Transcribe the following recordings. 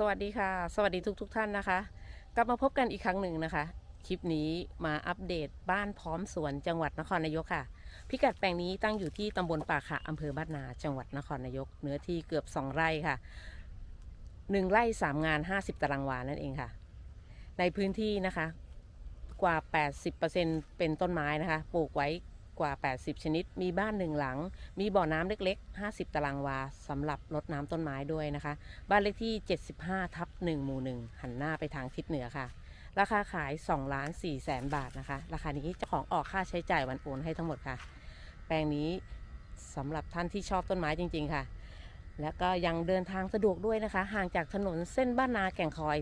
สวัสดีค่ะ สวัสดีทุกทท่านนะคะ กลับมาพบกันอีกครั้งหนึ่งนะคะ คลิปนี้มาอัปเดตบ้านพร้อมสวนจังหวัดนครนายกค่ะ พิกัดแปลงนี้ตั้งอยู่ที่ตำบลป่าขะอำเภอบ้านนา จังหวัดนครนายก เนื้อที่เกือบ 2 ไร่ค่ะ 1 ไร่ 3 งาน 50 ตารางวานั่นเองค่ะ ในพื้นที่นะคะกว่า 80%เป็นต้นไม้นะคะ ปลูกไว้ กว่า 80 ชนิด มีบ้านหนึ่งหลัง มีบ่อน้ำเล็ก ๆ 50 ตารางวาสำหรับรดน้ำต้นไม้ด้วยนะคะ บ้านเลขที่ 75 ทับ1หมู่ 1 หันหน้าไปทางทิศเหนือค่ะ ราคาขาย2ล้าน4แสนบาทนะคะ ราคานี้เจ้าของออกค่าใช้จ่ายวันโอนให้ทั้งหมดค่ะ แปลงนี้สำหรับท่านที่ชอบต้นไม้จริง ๆ ค่ะแล้วก็ยังเดินทางสะดวกด้วยนะคะ ห่างจากถนนเส้นบ้านนาแก่งคอย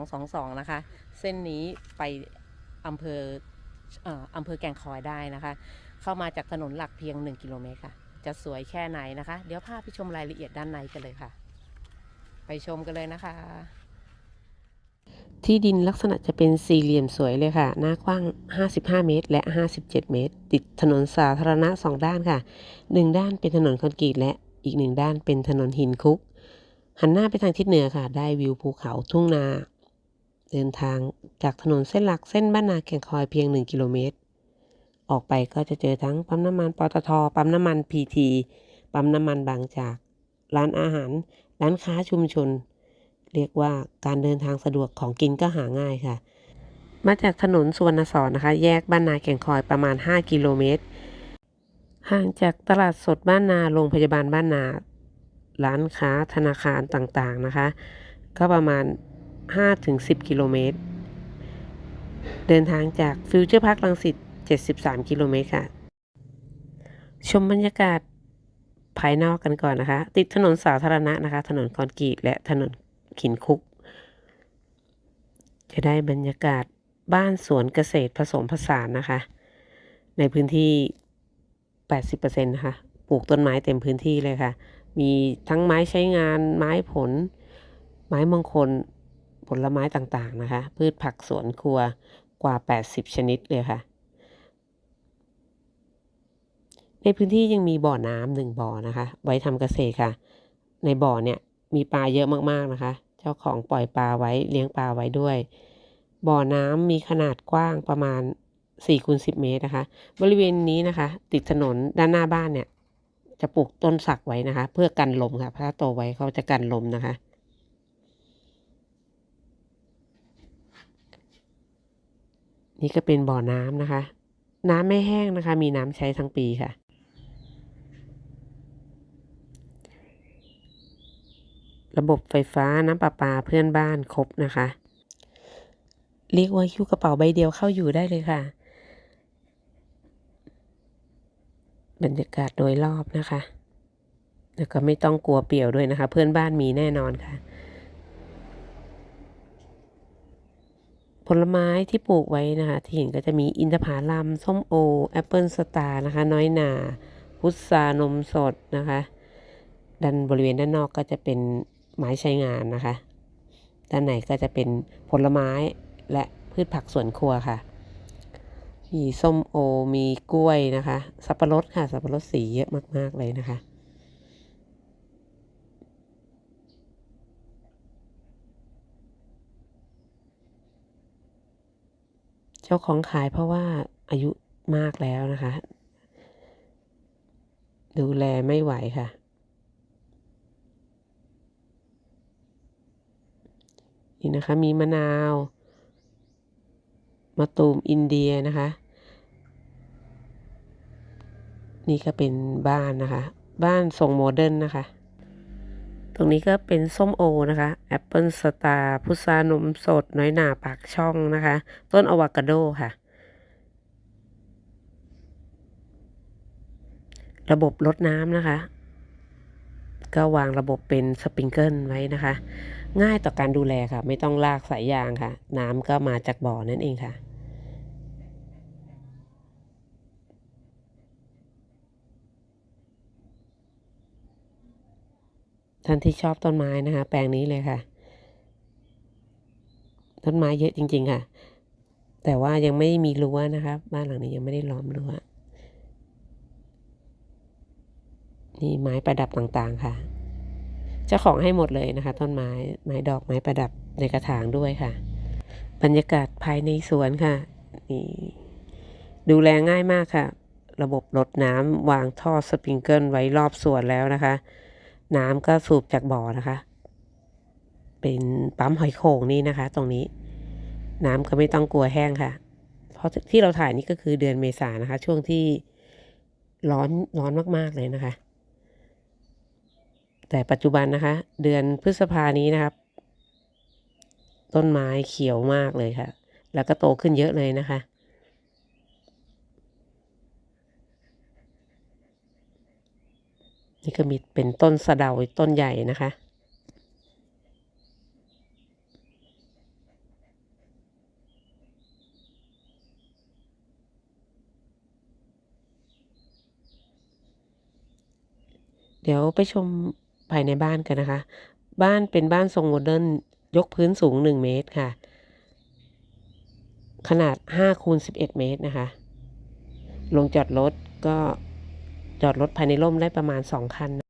3222 นะคะ เส้นนี้ไปอำเภอออำเภอแก่งคอยได้นะคะ เข้ามาจากถนนหลักเพียง 1 กิโลเมตรค่ะ จะสวยแค่ไหนนะคะ เดี๋ยวพาไปชมรายละเอียดด้านในกันเลยค่ะ ไปชมกันเลยนะคะ ที่ดินลักษณะจะเป็นสี่เหลี่ยมสวยเลยค่ะ หน้ากว้าง 55 เมตร และ 57 เมตร ติดถนนสาธารณะ 2 ด้านค่ะ 1 ด้านเป็นถนนคอนกรีตและอีกหนึ่งด้านเป็นถนนหินคุก หันหน้าไปทางทิศเหนือค่ะ ได้วิวภูเขาทุ่งนา เดินทางจากถนนเส้นหลักเส้นบ้านนาแก่งคอยเพียง 1 กิโลเมตร ออกไปก็จะเจอทั้งปั๊มน้ำมันปตทปั๊มน้ำมันพีทีปั๊มน้ำมันบางจาก ร้านอาหาร ร้านค้าชุมชน เรียกว่าการเดินทางสะดวกของกินก็หาง่ายค่ะ มาจากถนนสุวรรณสอนนะคะ แยกบ้านนาแก่งคอยประมาณ 5 กิโลเมตร ห่างจากตลาดสดบ้านนาโรงพยาบาลบ้านนา ร้านค้าธนาคารต่างๆนะคะ ก็ประมาณ 5-10 กิโลเมตร เดินทางจากฟิวเจอร์พาร์คลังสิต 73 กิโลเมตรค่ะ ชมบรรยากาศภายนอกกันก่อนนะคะ ติดถนนสาธารณะนะคะ ถนนคอนกรีตและถนนขินคุก จะได้บรรยากาศบ้านสวนเกษตรผสมผสานนะคะ ในพื้นที่ 80%นะคะปลูกต้นไม้เต็มพื้นที่เลยค่ะ มีทั้งไม้ใช้งานไม้ผล ไม้มงคลผลไม้ต่างๆนะคะ พืชผักสวนครัวกว่า 80 ชนิดเลยค่ะ ในพื้นที่ยังมีบ่อน้ำหนึ่งบ่อนะคะ ไว้ทำเกษตรค่ะ ในบ่อเนี่ยมีปลาเยอะมากๆนะคะ เจ้าของปล่อยปลาไว้เลี้ยงปลาไว้ด้วย บ่อน้ำมีขนาดกว้างประมาณ4คูณ10 เมตรนะคะ บริเวณนี้นะคะ ติดถนนด้านหน้าบ้านเนี่ย จะปลูกต้นสักไว้นะคะ เพื่อกันลมค่ะถ้าโตไว้เขาจะกันลมนะคะ นี่ก็เป็นบ่อน้ำนะคะ น้ำไม่แห้งนะคะ มีน้ำใช้ทั้งปีค่ะ ระบบไฟฟ้าน้ำประปาเพื่อนบ้านครบนะคะ เรียกว่าหิ้วกระเป๋าใบเดียวเข้าอยู่ได้เลยค่ะ บรรยากาศโดยรอบนะคะ แล้วก็ไม่ต้องกลัวเปี่ยวด้วยนะคะ เพื่อนบ้านมีแน่นอนค่ะ ผลไม้ที่ปลูกไว้นะคะ ที่เห็นก็จะมีอินทผลัมส้มโอ แอปเปิลสตาร์นะคะ น้อยหนาพุทรานมสดนะคะด้านบริเวณด้านนอกก็จะเป็น ไม้ใช้งานนะคะ ด้านในก็จะเป็นผลไม้และพืชผักสวนครัวค่ะ มีส้มโอ มีกล้วยนะคะ สับปะรดค่ะ สับปะรดสีเยอะมาก ๆ เลยนะคะ เจ้าของขายเพราะว่าอายุมากแล้วนะคะ ดูแลไม่ไหวค่ะ นี่นะคะ มีมะนาวมะตูมอินเดียนะคะ นี่ก็เป็นบ้านนะคะ บ้านทรงโมเดิร์นนะคะ ตรงนี้ก็เป็นส้มโอนะคะแอปเปิลสตาร์พุทรานมสด น้อยหนาปากช่องนะคะ ต้นอะวาคาโดค่ะ ระบบรดน้ำนะคะ ก็วางระบบเป็นสปริงเกิลไว้นะคะ ง่ายต่อการดูแลค่ะ ไม่ต้องลากสายยางค่ะ น้ำก็มาจากบ่อนั่นเองค่ะท่านที่ชอบต้นไม้นะคะ แปลงนี้เลยค่ะ ต้นไม้เยอะจริง ๆ ค่ะ แต่ว่ายังไม่มีรั้วนะคะ บ้านหลังนี้ยังไม่ได้ล้อมรั้วนี่ไม้ประดับต่างๆค่ะ จ้าของให้หมดเลยนะคะ ต้นไม้ไม้ดอกไม้ประดับในกระถางด้วยค่ะ บรรยากาศภายในสวนค่ะนี่ดูแลง่ายมากค่ะ ระบบรดน้ำวางท่อสปริงเกิลไว้รอบสวนแล้วนะคะ น้ำก็สูบจากบ่อนะคะ เป็นปั๊มหอยโข่งนี่นะคะ ตรงนี้ น้ำก็ไม่ต้องกลัวแห้งค่ะ เพราะที่เราถ่ายนี่ก็คือเดือนเมษานะคะ ช่วงที่ร้อนร้อนมากๆเลยนะคะ แต่ปัจจุบันนะคะ เดือนพฤษภานี้นะครับ ต้นไม้เขียวมากเลยค่ะ แล้วก็โตขึ้นเยอะเลยนะคะนี่ก็มีเป็นต้นสะเดาต้นใหญ่นะคะ เดี๋ยวไปชม ภายในบ้านกันนะคะ บ้านเป็นบ้านทรงโมเดิร์นยกพื้นสูง 1 เมตรค่ะ ขนาด5คูณ11 เมตรนะคะ ลงจอดรถก็จอดรถภายในร่มได้ประมาณ 2 คัน